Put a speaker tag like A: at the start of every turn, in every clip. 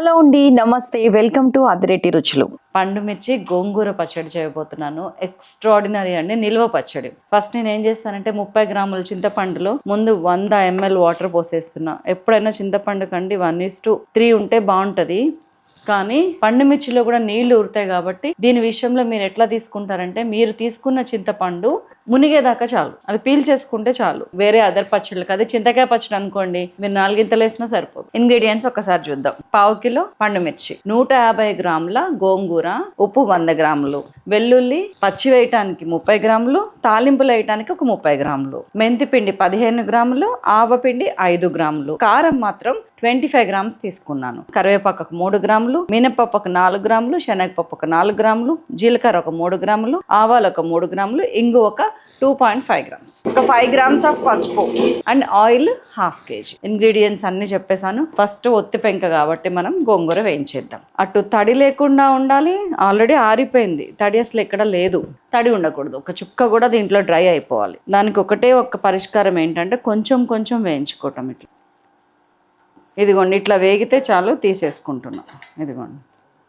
A: Hello అండి నమస్తే welcome to అదిరెట్టి రుచులు.
B: పండు మిర్చి గోంగూర పచ్చడి చేయబోతున్నాను. ఎక్స్ట్రాడినరీ అండి నిల్వ పచ్చడి. ఫస్ట్ నేను ఏం చేస్తానంటే ముప్పై గ్రాముల చింతపండులో ముందు వంద ఎంఎల్ వాటర్ పోసేస్తున్నా. ఎప్పుడైనా చింతపండు కండి వన్ ఇస్ టు త్రీ ఉంటే బాగుంటుంది. కానీ పండు మిర్చిలో కూడా నీళ్ళు ఊరుతాయి కాబట్టి దీని విషయంలో మీరు ఎట్లా తీసుకుంటారంటే మీరు తీసుకున్న చింతపండు మునిగేదాకా చాలు. అది పీల్ చేసుకుంటే చాలు. వేరే అదర్ పచ్చళ్ళకి అదే చింతకాయ పచ్చడి అనుకోండి. మీరు నాలుగింతలు వేసినా సరిపోదు. ఇంగ్రీడియంట్స్ ఒకసారి చూద్దాం. పావు కిలో పండు మిర్చి నూట యాభై గ్రాముల గోంగూర ఉప్పు వంద గ్రాములు వెల్లుల్లి పచ్చి వేయటానికి ముప్పై గ్రాములు తాలింపులు వేయటానికి ఒక ముప్పై గ్రాములు మెంతి పిండి పదిహేను గ్రాములు ఆవపిండి ఐదు గ్రాములు కారం మాత్రం ట్వంటీ ఫైవ్ గ్రామ్స్ తీసుకున్నాను. కరివేపాకు మూడు గ్రాములు మినపప్పుకు నాలుగు గ్రాములు శనగపప్పు ఒక నాలుగు గ్రాములు జీలకర్ర ఒక మూడు గ్రాములు ఆవాలు ఒక మూడు గ్రాములు ఇంగు ఒక టూ పాయింట్ ఫైవ్ గ్రామ్స్. ఒక ఫైవ్ గ్రామ్స్ ఆఫ్ పసుపు and oil half kg. Ingredients అన్ని చెప్పేశాను. ఫస్ట్ ఒత్తి పెంక కాబట్టి మనం గోంగూర వేయించేద్దాం. అటు తడి లేకుండా ఉండాలి. ఆల్రెడీ ఆరిపోయింది. తడి అసలు ఎక్కడ లేదు. తడి ఉండకూడదు. ఒక చుక్క కూడా దీంట్లో డ్రై అయిపోవాలి. దానికి ఒకటే ఒక పరిష్కారం ఏంటంటే కొంచెం కొంచెం వేయించుకోవటం ఇట్లా. ఇదిగోండి ఇట్లా వేగితే చాలు తీసేసుకుంటున్నాం. ఇదిగోండి.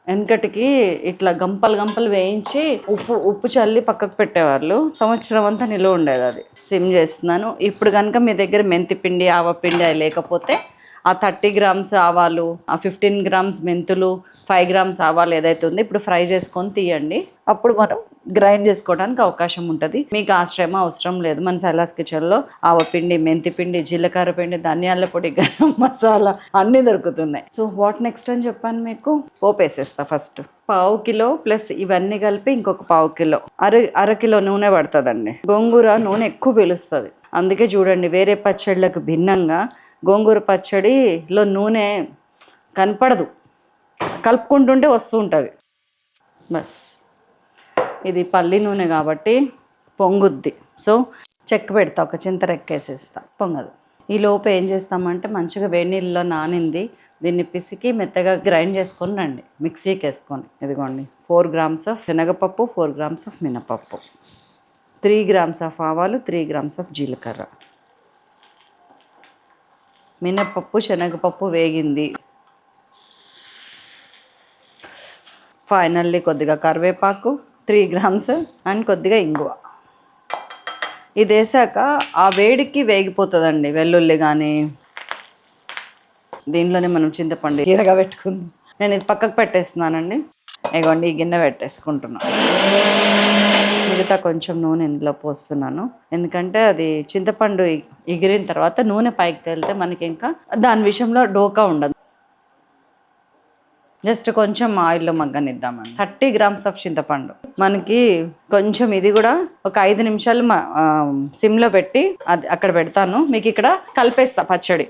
B: వెనకటికి ఇట్లా గంపలు గంపలు వేయించి ఉప్పు ఉప్పు చల్లి పక్కకు పెట్టేవాళ్ళు. సంవత్సరం అంతా నిలువ ఉండేది అది. సిమ్ చేస్తున్నాను. ఇప్పుడు కనుక మీ దగ్గర మెంతి పిండి ఆవపిండి అవి లేకపోతే ఆ థర్టీ గ్రామ్స్ ఆవాలు ఆ ఫిఫ్టీన్ గ్రామ్స్ మెంతులు ఫైవ్ గ్రామ్స్ ఆవాలు ఏదైతే ఉందో ఇప్పుడు ఫ్రై చేసుకొని తీయండి. అప్పుడు మనం గ్రైండ్ చేసుకోవడానికి అవకాశం ఉంటుంది. మీకు ఆ శ్రమ అవసరం లేదు. మన సైలాస్ కిచెన్లో ఆవపిండి మెంతి పిండి జీలకర్ర పిండి ధనియాల పొడి గరం మసాలా అన్నీ దొరుకుతున్నాయి. సో వాట్ నెక్స్ట్ అని చెప్పాను మీకు? పోపేసేస్తా ఫస్ట్ పావు కిలో ప్లస్ ఇవన్నీ కలిపి ఇంకొక పావు కిలో. అర అర కిలో నూనె పడుతుందండి. గోంగూర నూనె ఎక్కువ పీలుస్తుంది. అందుకే చూడండి వేరే పచ్చళ్ళకు భిన్నంగా గోంగూర పచ్చడిలో నూనె కనపడదు. కలుపుకుంటుంటే వస్తూ ఉంటుంది. బస్. ఇది పల్లి నూనె కాబట్టి పొంగుద్ది. సో చెక్క పెడతా ఒక చింతరెక్కేసేస్తా పొంగదు. ఈ లోపు ఏం చేస్తామంటే మంచిగా వేడి నీళ్ళలో నానింది. దీన్ని పిసికి మెత్తగా గ్రైండ్ చేసుకొని రండి మిక్సీకి వేసుకొని. ఇదిగోండి ఫోర్ గ్రామ్స్ ఆఫ్ శనగపప్పు ఫోర్ గ్రామ్స్ ఆఫ్ మినపప్పు. త్రీ గ్రామ్స్ ఆఫ్ ఆవాలు త్రీ గ్రామ్స్ ఆఫ్ జీలకర్ర. మినపప్పు శనగపప్పు వేగింది. ఫైనల్లీ కొద్దిగా కరివేపాకు త్రీ గ్రామ్స్ అండ్ కొద్దిగా ఇంగువ. ఇది వేసాక ఆ వేడికి వేగిపోతుందండి వెల్లుల్లి కానీ దీంట్లోనే మనం చింతపండు ఈరగా పెట్టుకుందాం. నేను ఇది పక్కకు పెట్టేస్తున్నానండి. ఇగోండి ఈ గిన్నె పెట్టేసుకుంటున్నాను మిగతా కొంచెం నూనె ఇందులో పోస్తున్నాను. ఎందుకంటే అది చింతపండు ఎగిరిన తర్వాత నూనె పైకి తేలితే మనకి ఇంకా దాని విషయంలో డోకా ఉండదు. జస్ట్ కొంచెం ఆయిల్లో మగ్గనిద్దామండి. థర్టీ గ్రామ్స్ ఆఫ్ చింతపండు. మనకి కొంచెం ఇది కూడా ఒక ఐదు నిమిషాలు సిమ్లో పెట్టి అది అక్కడ పెడతాను. మీకు ఇక్కడ కలిపేస్తా పచ్చడి.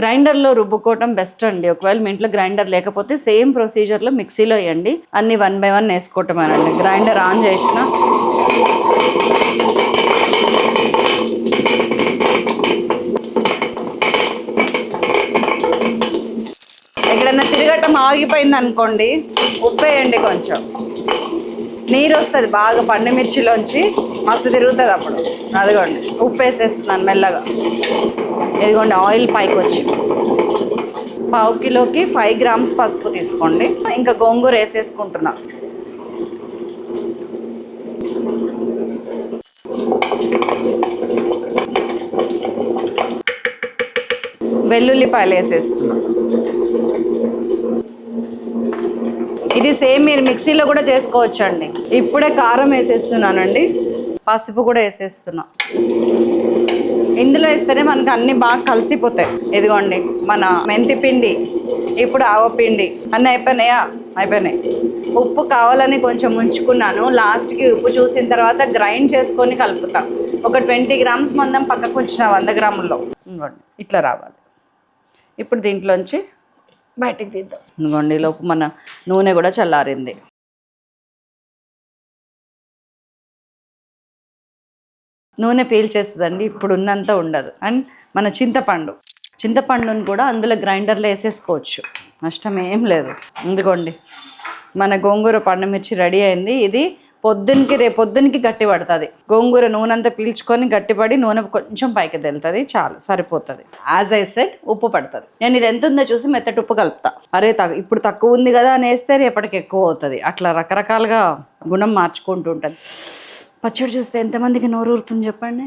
B: గ్రైండర్లో రుబ్బుకోవటం బెస్ట్ అండి. ఒకవేళ మీ ఇంట్లో గ్రైండర్ లేకపోతే సేమ్ ప్రొసీజర్లో మిక్సీలో వేయండి. అన్ని వన్ బై వన్ వేసుకోవటమేనండి. గ్రైండర్ ఆన్ చేసిన ఆగిపోయింది అనుకోండి ఉప్పేయండి కొంచెం. నీరు వస్తుంది బాగా పండు మిర్చిలోంచి మస్తు తిరుగుతుంది అప్పుడు. అదిగోండి ఉప్పు వేసేస్తున్నాను మెల్లగా. ఇదిగోండి ఆయిల్ పైకి వచ్చి పావు కిలోకి ఫైవ్ గ్రామ్స్ పసుపు తీసుకోండి. ఇంకా గోంగూర వేసేసుకుంటున్నా. వెల్లుల్లిపాయలు వేసేస్తున్నా. ఇది సేమ్ మీరు మిక్సీలో కూడా చేసుకోవచ్చు అండి ఇప్పుడే కారం వేసేస్తున్నానండి. పసుపు కూడా వేసేస్తున్నా. ఇందులో వేస్తేనే మనకు అన్ని బాగా కలిసిపోతాయి. ఇదిగోండి మన మెంతి పిండి ఇప్పుడు ఆవపిండి అన్నీ అయిపోయినాయా? అయిపోయినాయి. ఉప్పు కావాలని కొంచెం ఉంచుకున్నాను. లాస్ట్కి ఉప్పు చూసిన తర్వాత గ్రైండ్ చేసుకొని కలుపుతా. ఒక ట్వంటీ గ్రామ్స్ మందం పక్కకు ఉంచిన వంద గ్రాముల్లో. ఇట్లా రావాలి. ఇప్పుడు దీంట్లోంచి బయటకు తీద్దాం ఇదిగోండి లోపు మన నూనె కూడా చల్లారింది. నూనె పీల్చేస్తుందండి ఇప్పుడు ఉన్నంత ఉండదు. అండ్ మన చింతపండు. చింతపండును కూడా అందులో గ్రైండర్లో వేసేసుకోవచ్చు. నష్టం ఏం లేదు. ఇదిగోండి మన గోంగూర పండుమిర్చి రెడీ అయింది. ఇది పొద్దున్నకి రేపు పొద్దున్నకి గట్టి పడుతుంది. గోంగూర నూనె అంతా పీల్చుకొని గట్టిపడి నూనె కొంచెం పైకి తెలుతుంది చాలు సరిపోతుంది. యాజ్ ఐ సెట్ ఉప్పు పడుతుంది. నేను ఇది ఎంత ఉందో చూసి మెత్తటి ఉప్పు కలుపుతా. అరే ఇప్పుడు తక్కువ ఉంది కదా అని వేస్తే రేపటికి ఎక్కువ అవుతుంది. అట్లా రకరకాలుగా గుణం మార్చుకుంటూ ఉంటుంది. పచ్చడి చూస్తే ఎంతమందికి నోరు ఊరుతుంది చెప్పండి?